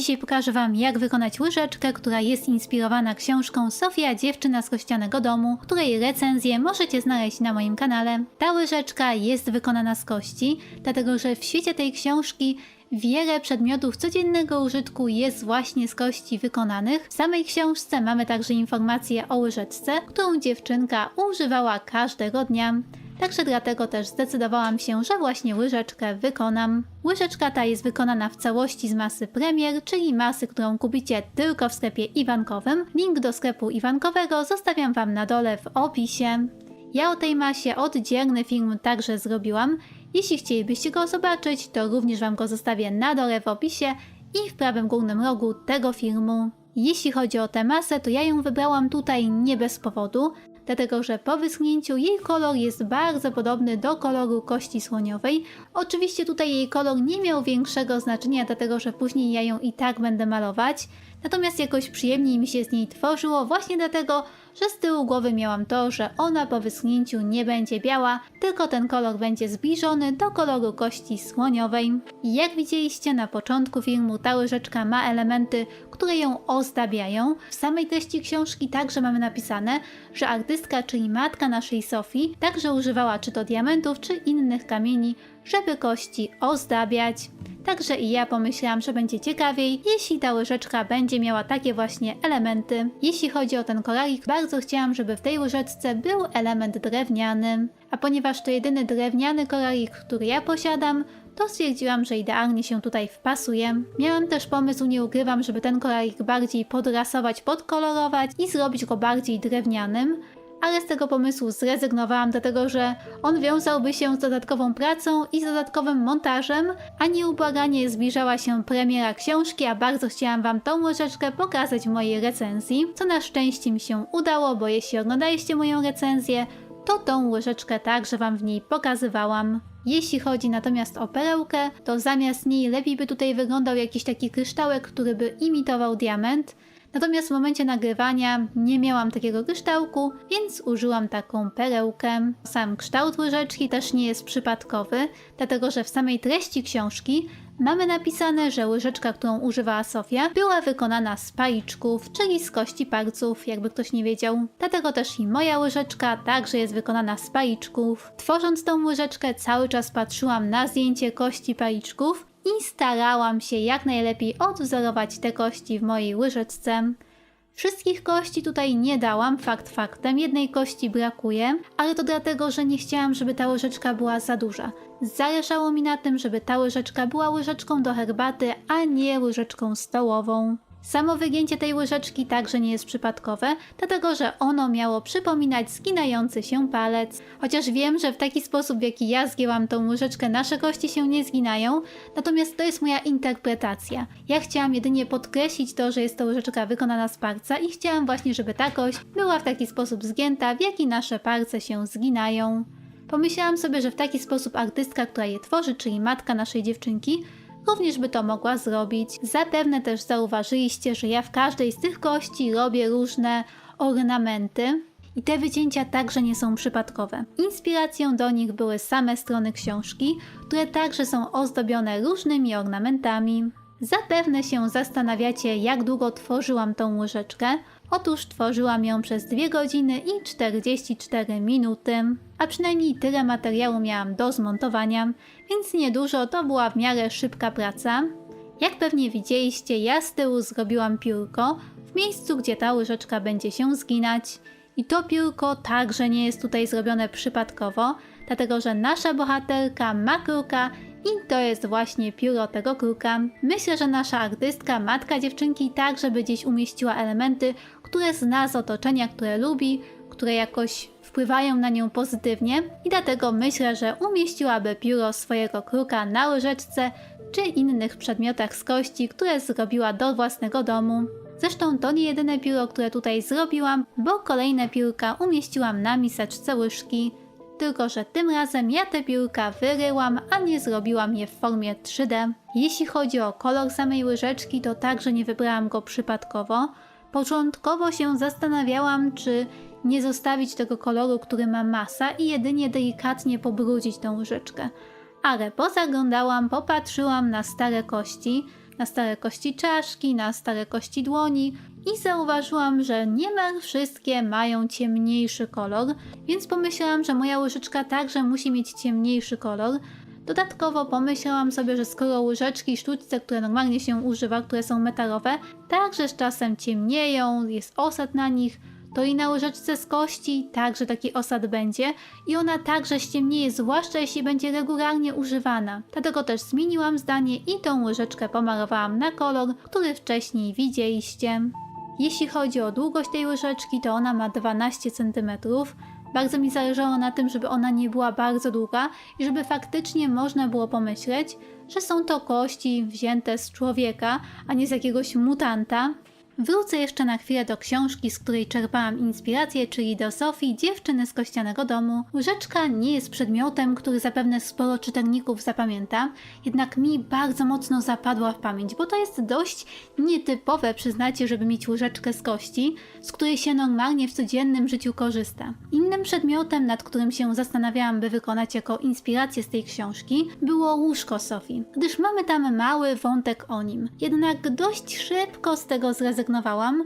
dzisiaj pokażę Wam, jak wykonać łyżeczkę, która jest inspirowana książką Sofia, dziewczyna z kościanego domu, której recenzję możecie znaleźć na moim kanale. Ta łyżeczka jest wykonana z kości, dlatego że w świecie tej książki Wiele przedmiotów codziennego użytku jest właśnie z kości wykonanych. W samej książce mamy także informacje o łyżeczce, którą dziewczynka używała każdego dnia. Także dlatego też zdecydowałam się, że właśnie łyżeczkę wykonam. Łyżeczka ta jest wykonana w całości z masy Premier, czyli masy, którą kupicie tylko w sklepie Iwankowym. Link do sklepu Iwankowego zostawiam Wam na dole w opisie. Ja o tej masie oddzielny film także zrobiłam. Jeśli chcielibyście go zobaczyć, to również Wam go zostawię na dole w opisie i w prawym górnym rogu tego filmu. Jeśli chodzi o tę masę, to ja ją wybrałam tutaj nie bez powodu, dlatego że po wyschnięciu jej kolor jest bardzo podobny do koloru kości słoniowej. Oczywiście tutaj jej kolor nie miał większego znaczenia, dlatego że później ja ją i tak będę malować, natomiast jakoś przyjemniej mi się z niej tworzyło właśnie dlatego, że z tyłu głowy miałam to, że ona po wyschnięciu nie będzie biała, tylko ten kolor będzie zbliżony do koloru kości słoniowej. Jak widzieliście na początku filmu, ta łyżeczka ma elementy, które ją ozdabiają. W samej treści książki także mamy napisane, że artystka, czyli matka naszej Sofii, także używała czy to diamentów, czy innych kamieni, żeby kości ozdabiać. Także i ja pomyślałam, że będzie ciekawiej, jeśli ta łyżeczka będzie miała takie właśnie elementy. Jeśli chodzi o ten koralik, bardzo chciałam, żeby w tej łyżeczce był element drewniany. A ponieważ to jedyny drewniany koralik, który ja posiadam, to stwierdziłam, że idealnie się tutaj wpasuje. Miałam też pomysł, nie ukrywam, żeby ten koralik bardziej podrasować, podkolorować i zrobić go bardziej drewnianym, ale z tego pomysłu zrezygnowałam, dlatego że on wiązałby się z dodatkową pracą i z dodatkowym montażem, a nieubłaganie zbliżała się premiera książki, a bardzo chciałam Wam tą łyżeczkę pokazać w mojej recenzji, co na szczęście mi się udało, bo jeśli oglądaliście moją recenzję, to tą łyżeczkę także Wam w niej pokazywałam. Jeśli chodzi natomiast o perełkę, to zamiast niej lepiej by tutaj wyglądał jakiś taki kryształek, który by imitował diament, Natomiast w momencie nagrywania nie miałam takiego kryształku, więc użyłam taką perełkę. Sam kształt łyżeczki też nie jest przypadkowy, dlatego że w samej treści książki mamy napisane, że łyżeczka, którą używała Sofia, była wykonana z paliczków, czyli z kości palców, jakby ktoś nie wiedział. Dlatego też i moja łyżeczka także jest wykonana z paliczków. Tworząc tą łyżeczkę cały czas patrzyłam na zdjęcie kości paliczków i starałam się jak najlepiej odwzorować te kości w mojej łyżeczce. Wszystkich kości tutaj nie dałam, fakt faktem, jednej kości brakuje, ale to dlatego, że nie chciałam, żeby ta łyżeczka była za duża. Zależało mi na tym, żeby ta łyżeczka była łyżeczką do herbaty, a nie łyżeczką stołową. Samo wygięcie tej łyżeczki także nie jest przypadkowe, dlatego że ono miało przypominać zginający się palec. Chociaż wiem, że w taki sposób, w jaki ja zgięłam tą łyżeczkę, nasze kości się nie zginają, natomiast to jest moja interpretacja. Ja chciałam jedynie podkreślić to, że jest to łyżeczka wykonana z palca i chciałam właśnie, żeby ta kość była w taki sposób zgięta, w jaki nasze palce się zginają. Pomyślałam sobie, że w taki sposób artystka, która je tworzy, czyli matka naszej dziewczynki, również by to mogła zrobić. Zapewne też zauważyliście, że ja w każdej z tych kości robię różne ornamenty. I te wycięcia także nie są przypadkowe. Inspiracją do nich były same strony książki, które także są ozdobione różnymi ornamentami. Zapewne się zastanawiacie, jak długo tworzyłam tą łyżeczkę. Otóż tworzyłam ją przez 2 godziny i 44 minuty, a przynajmniej tyle materiału miałam do zmontowania, więc niedużo to była w miarę szybka praca. Jak pewnie widzieliście, ja z tyłu zrobiłam piórko w miejscu, gdzie ta łyżeczka będzie się zginać. I to piórko także nie jest tutaj zrobione przypadkowo, dlatego że nasza bohaterka ma kruka i to jest właśnie pióro tego kruka. Myślę, że nasza artystka, matka dziewczynki także by gdzieś umieściła elementy, które zna z otoczenia, które lubi, które jakoś wpływają na nią pozytywnie i dlatego myślę, że umieściłaby pióro swojego kruka na łyżeczce czy innych przedmiotach z kości, które zrobiła do własnego domu. Zresztą to nie jedyne pióro, które tutaj zrobiłam, bo kolejne piórka umieściłam na miseczce łyżki. Tylko, że tym razem ja te piórka wyryłam, a nie zrobiłam je w formie 3D. Jeśli chodzi o kolor samej łyżeczki, to także nie wybrałam go przypadkowo. Początkowo się zastanawiałam, czy nie zostawić tego koloru, który ma masa i jedynie delikatnie pobrudzić tą łyżeczkę. Ale pozaglądałam, popatrzyłam na stare kości, na stare kości czaszki, na stare kości dłoni i zauważyłam, że niemal wszystkie mają ciemniejszy kolor, więc pomyślałam, że moja łyżeczka także musi mieć ciemniejszy kolor. Dodatkowo pomyślałam sobie, że skoro łyżeczki sztućce, które normalnie się używa, które są metalowe, także z czasem ciemnieją, jest osad na nich, to i na łyżeczce z kości także taki osad będzie i ona także ściemnieje, zwłaszcza jeśli będzie regularnie używana. Dlatego też zmieniłam zdanie i tą łyżeczkę pomalowałam na kolor, który wcześniej widzieliście. Jeśli chodzi o długość tej łyżeczki, to ona ma 12 cm. Bardzo mi zależało na tym, żeby ona nie była bardzo długa i żeby faktycznie można było pomyśleć, że są to kości wzięte z człowieka, a nie z jakiegoś mutanta. Wrócę jeszcze na chwilę do książki, z której czerpałam inspirację, czyli do Sofii, dziewczyny z kościanego domu. Łyżeczka nie jest przedmiotem, który zapewne sporo czytelników zapamięta, jednak mi bardzo mocno zapadła w pamięć, bo to jest dość nietypowe, przyznacie, żeby mieć łyżeczkę z kości, z której się normalnie w codziennym życiu korzysta. Innym przedmiotem, nad którym się zastanawiałam, by wykonać jako inspirację z tej książki, było łóżko Sofii, gdyż mamy tam mały wątek o nim. Jednak dość szybko z tego zrezygnowałam,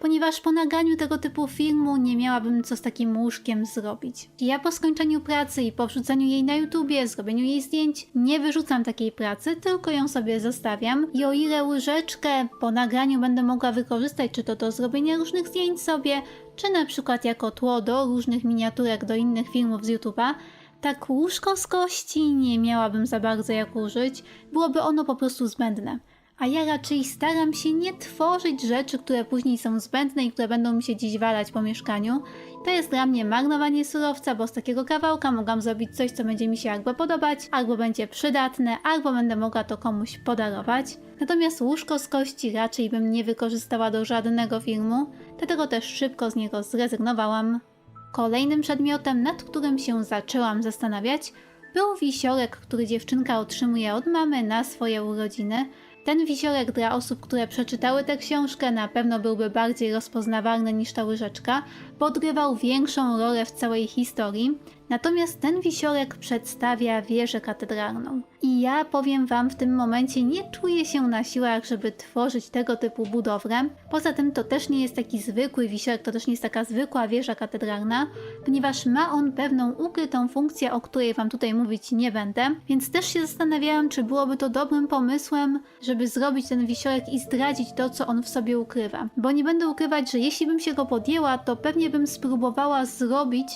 ponieważ po naganiu tego typu filmu nie miałabym co z takim łóżkiem zrobić. Ja po skończeniu pracy i po wrzuceniu jej na YouTubie, zrobieniu jej zdjęć, nie wyrzucam takiej pracy, tylko ją sobie zostawiam i o ile łyżeczkę po nagraniu będę mogła wykorzystać, czy to do zrobienia różnych zdjęć sobie, czy na przykład jako tło do różnych miniaturek do innych filmów z YouTube'a, tak łóżko z kości nie miałabym za bardzo jak użyć, byłoby ono po prostu zbędne. A ja raczej staram się nie tworzyć rzeczy, które później są zbędne i które będą mi się dziś walać po mieszkaniu. To jest dla mnie marnowanie surowca, bo z takiego kawałka mogłam zrobić coś, co będzie mi się albo podobać, albo będzie przydatne, albo będę mogła to komuś podarować. Natomiast łóżko z kości raczej bym nie wykorzystała do żadnego filmu, dlatego też szybko z niego zrezygnowałam. Kolejnym przedmiotem, nad którym się zaczęłam zastanawiać, był wisiorek, który dziewczynka otrzymuje od mamy na swoje urodziny. Ten wisiorek dla osób, które przeczytały tę książkę, na pewno byłby bardziej rozpoznawalny niż ta łyżeczka, bo odgrywał większą rolę w całej historii. Natomiast ten wisiorek przedstawia wieżę katedralną. I ja powiem Wam, w tym momencie nie czuję się na siłach, żeby tworzyć tego typu budowlę. Poza tym to też nie jest taki zwykły wisiorek, to też nie jest taka zwykła wieża katedralna, ponieważ ma on pewną ukrytą funkcję, o której Wam tutaj mówić nie będę. Więc też się zastanawiałam, czy byłoby to dobrym pomysłem, żeby zrobić ten wisiorek i zdradzić to, co on w sobie ukrywa. Bo nie będę ukrywać, że jeśli bym się go podjęła, to pewnie bym spróbowała zrobić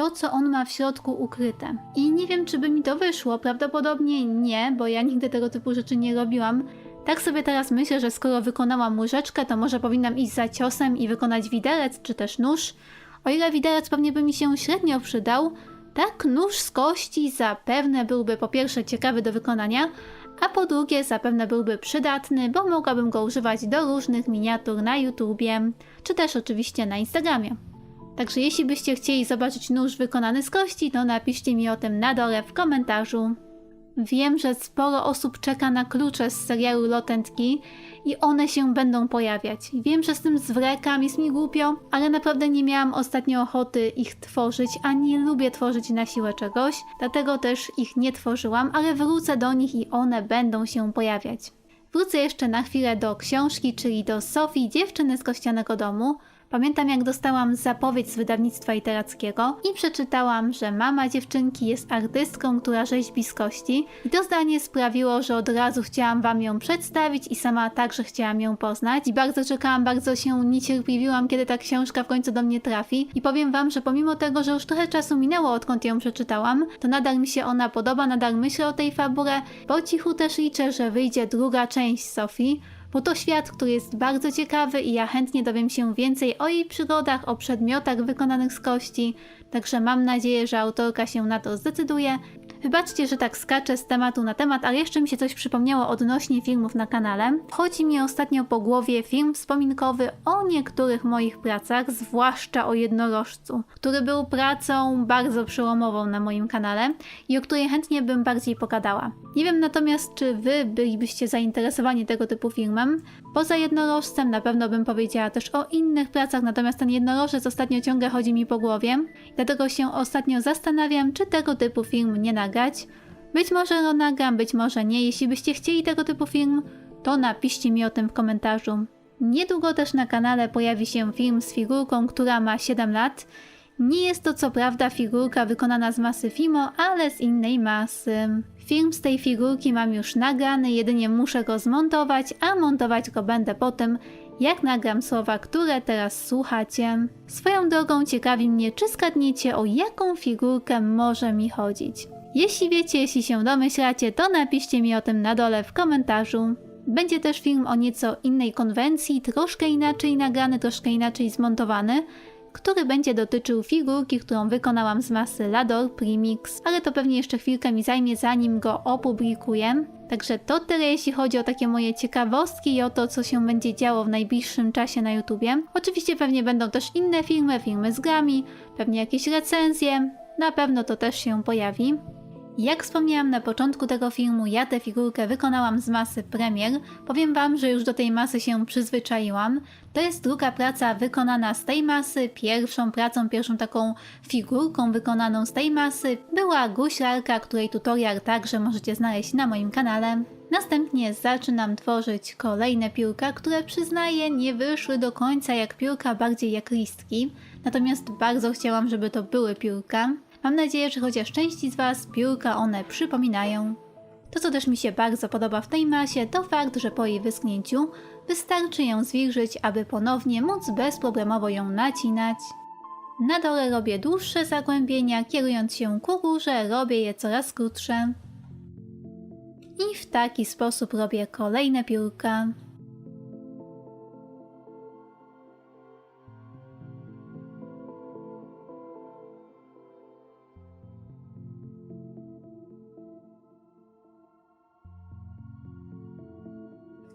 to, co on ma w środku ukryte. I nie wiem, czy by mi to wyszło. Prawdopodobnie nie, bo ja nigdy tego typu rzeczy nie robiłam. Tak sobie teraz myślę, że skoro wykonałam łyżeczkę, to może powinnam iść za ciosem i wykonać widelec czy też nóż. O ile widelec pewnie by mi się średnio przydał, tak nóż z kości zapewne byłby po pierwsze ciekawy do wykonania, a po drugie zapewne byłby przydatny, bo mogłabym go używać do różnych miniatur na YouTubie, czy też oczywiście na Instagramie. Także jeśli byście chcieli zobaczyć nóż wykonany z kości, to napiszcie mi o tym na dole w komentarzu. Wiem, że sporo osób czeka na klucze z serialu Lotentki i one się będą pojawiać. Wiem, że z tym zwlekam, jest mi głupio, ale naprawdę nie miałam ostatnio ochoty ich tworzyć, a nie lubię tworzyć na siłę czegoś, dlatego też ich nie tworzyłam, ale wrócę do nich i one będą się pojawiać. Wrócę jeszcze na chwilę do książki, czyli do Sofii, dziewczyny z kościanego domu. Pamiętam, jak dostałam zapowiedź z wydawnictwa literackiego i przeczytałam, że mama dziewczynki jest artystką, która rzeźbi z kości. I to zdanie sprawiło, że od razu chciałam Wam ją przedstawić i sama także chciałam ją poznać. I bardzo czekałam, bardzo się niecierpliwiłam, kiedy ta książka w końcu do mnie trafi. I powiem Wam, że pomimo tego, że już trochę czasu minęło, odkąd ją przeczytałam, to nadal mi się ona podoba, nadal myślę o tej fabule. Po cichu też liczę, że wyjdzie druga część Sofii bo to świat, który jest bardzo ciekawy i ja chętnie dowiem się więcej o jej przygodach, o przedmiotach wykonanych z kości, także mam nadzieję, że autorka się na to zdecyduje. Wybaczcie, że tak skaczę z tematu na temat, ale jeszcze mi się coś przypomniało odnośnie filmów na kanale. Chodzi mi ostatnio po głowie film wspominkowy o niektórych moich pracach, zwłaszcza o jednorożcu, który był pracą bardzo przełomową na moim kanale i o której chętnie bym bardziej pogadała. Nie wiem natomiast, czy wy bylibyście zainteresowani tego typu filmem. Poza jednorożcem na pewno bym powiedziała też o innych pracach, natomiast ten jednorożec ostatnio ciągle chodzi mi po głowie. Dlatego się ostatnio zastanawiam, czy tego typu film nie nagrać. Być może go nagram, być może nie. Jeśli byście chcieli tego typu film, to napiszcie mi o tym w komentarzu. Niedługo też na kanale pojawi się film z figurką, która ma 7 lat. Nie jest to co prawda figurka wykonana z masy Fimo, ale z innej masy. Film z tej figurki mam już nagrany, jedynie muszę go zmontować, a montować go będę po tym, jak nagram słowa, które teraz słuchacie. Swoją drogą ciekawi mnie, czy skadniecie, o jaką figurkę może mi chodzić. Jeśli wiecie, jeśli się domyślacie, to napiszcie mi o tym na dole w komentarzu. Będzie też film o nieco innej konwencji, troszkę inaczej nagrany, troszkę inaczej zmontowany, który będzie dotyczył figurki, którą wykonałam z masy Lador Premix, ale to pewnie jeszcze chwilkę mi zajmie, zanim go opublikuję. Także to tyle, jeśli chodzi o takie moje ciekawostki i o to, co się będzie działo w najbliższym czasie na YouTubie. Oczywiście pewnie będą też inne filmy, filmy z grami, pewnie jakieś recenzje, na pewno to też się pojawi. Jak wspomniałam na początku tego filmu, ja tę figurkę wykonałam z masy Premier. Powiem Wam, że już do tej masy się przyzwyczaiłam. To jest druga praca wykonana z tej masy. Pierwszą pracą, pierwszą taką figurką wykonaną z tej masy była guślarka, której tutorial także możecie znaleźć na moim kanale. Następnie zaczynam tworzyć kolejne piórka, które przyznaję nie wyszły do końca jak piórka, bardziej jak listki. Natomiast bardzo chciałam, żeby to były piórka. Mam nadzieję, że chociaż części z Was piórka one przypominają. To, co też mi się bardzo podoba w tej masie, to fakt, że po jej wyschnięciu wystarczy ją zwilżyć, aby ponownie móc bezproblemowo ją nacinać. Na dole robię dłuższe zagłębienia, kierując się ku górze, robię je coraz krótsze. I w taki sposób robię kolejne piórka.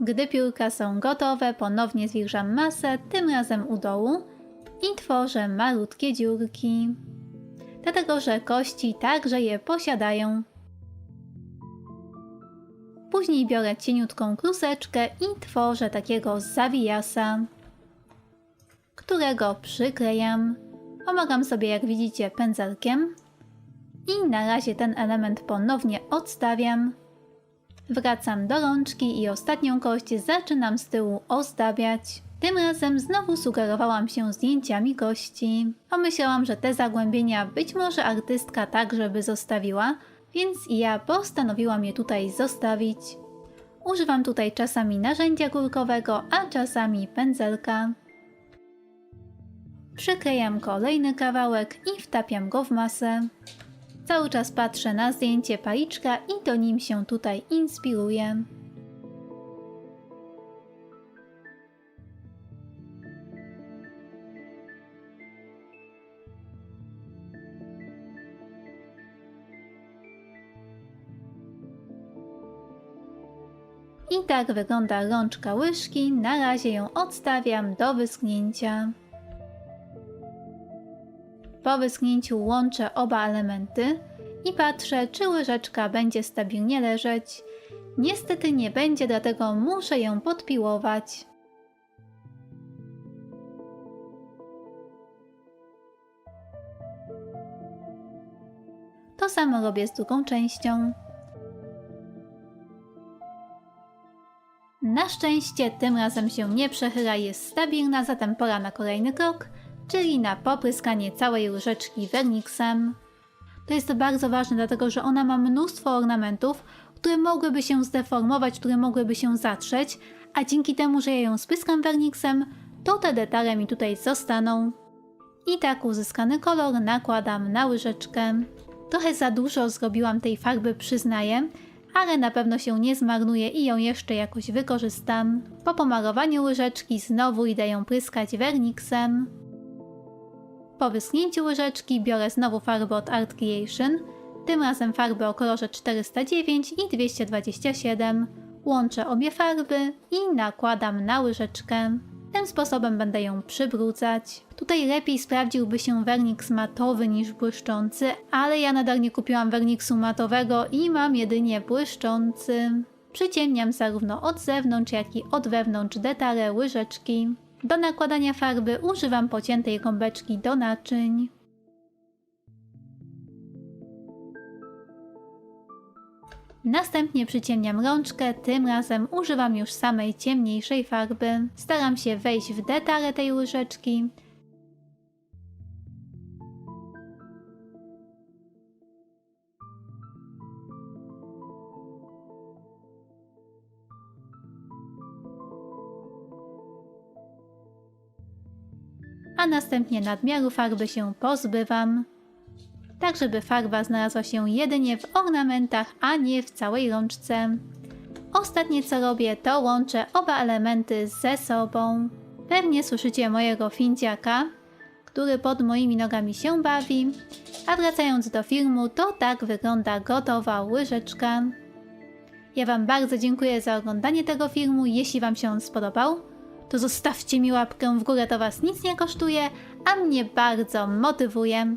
Gdy piórka są gotowe, ponownie zwilżam masę, tym razem u dołu i tworzę malutkie dziurki. Dlatego, że kości także je posiadają. Później biorę cieniutką kluseczkę i tworzę takiego zawijasa, którego przyklejam. Pomagam sobie, jak widzicie, pędzelkiem. I na razie ten element ponownie odstawiam. Wracam do rączki i ostatnią kość zaczynam z tyłu ozdabiać. Tym razem znowu sugerowałam się zdjęciami kości. Pomyślałam, że te zagłębienia być może artystka także by zostawiła, więc ja postanowiłam je tutaj zostawić. Używam tutaj czasami narzędzia górkowego, a czasami pędzelka. Przyklejam kolejny kawałek i wtapiam go w masę. Cały czas patrzę na zdjęcie paliczka i to nim się tutaj inspiruję. I tak wygląda rączka łyżki. Na razie ją odstawiam do wyschnięcia. Po wyschnięciu łączę oba elementy i patrzę, czy łyżeczka będzie stabilnie leżeć. Niestety nie będzie, dlatego muszę ją podpiłować. To samo robię z drugą częścią. Na szczęście tym razem się nie przechyla, jest stabilna, zatem pora na kolejny krok, czyli na popryskanie całej łyżeczki werniksem. To jest bardzo ważne, dlatego że ona ma mnóstwo ornamentów, które mogłyby się zdeformować, które mogłyby się zatrzeć, a dzięki temu, że ja ją spryskam werniksem, to te detale mi tutaj zostaną. I tak uzyskany kolor nakładam na łyżeczkę. Trochę za dużo zrobiłam tej farby, przyznaję, ale na pewno się nie zmarnuje i ją jeszcze jakoś wykorzystam. Po pomalowaniu łyżeczki znowu idę ją pryskać werniksem. Po wyschnięciu łyżeczki biorę znowu farbę od Art Creation, tym razem farby o kolorze 409 i 227. Łączę obie farby i nakładam na łyżeczkę. Tym sposobem będę ją przybrudzać. Tutaj lepiej sprawdziłby się werniks matowy niż błyszczący, ale ja nadal nie kupiłam werniksu matowego i mam jedynie błyszczący. Przyciemniam zarówno od zewnątrz, jak i od wewnątrz detale łyżeczki. Do nakładania farby używam pociętej gąbeczki do naczyń. Następnie przyciemniam rączkę, tym razem używam już samej ciemniejszej farby. Staram się wejść w detale tej łyżeczki. A następnie nadmiaru farby się pozbywam tak żeby farba znalazła się jedynie w ornamentach, a nie w całej rączce. Ostatnie co robię, to łączę oba elementy ze sobą. Pewnie słyszycie mojego finciaka, który pod moimi nogami się bawi. A wracając do filmu, to tak wygląda gotowa łyżeczka. Ja Wam bardzo dziękuję za oglądanie tego filmu. Jeśli Wam się on spodobał, to zostawcie mi łapkę w górę, to Was nic nie kosztuje, a mnie bardzo motywuje.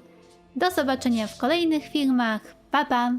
Do zobaczenia w kolejnych filmach. Pa, pa!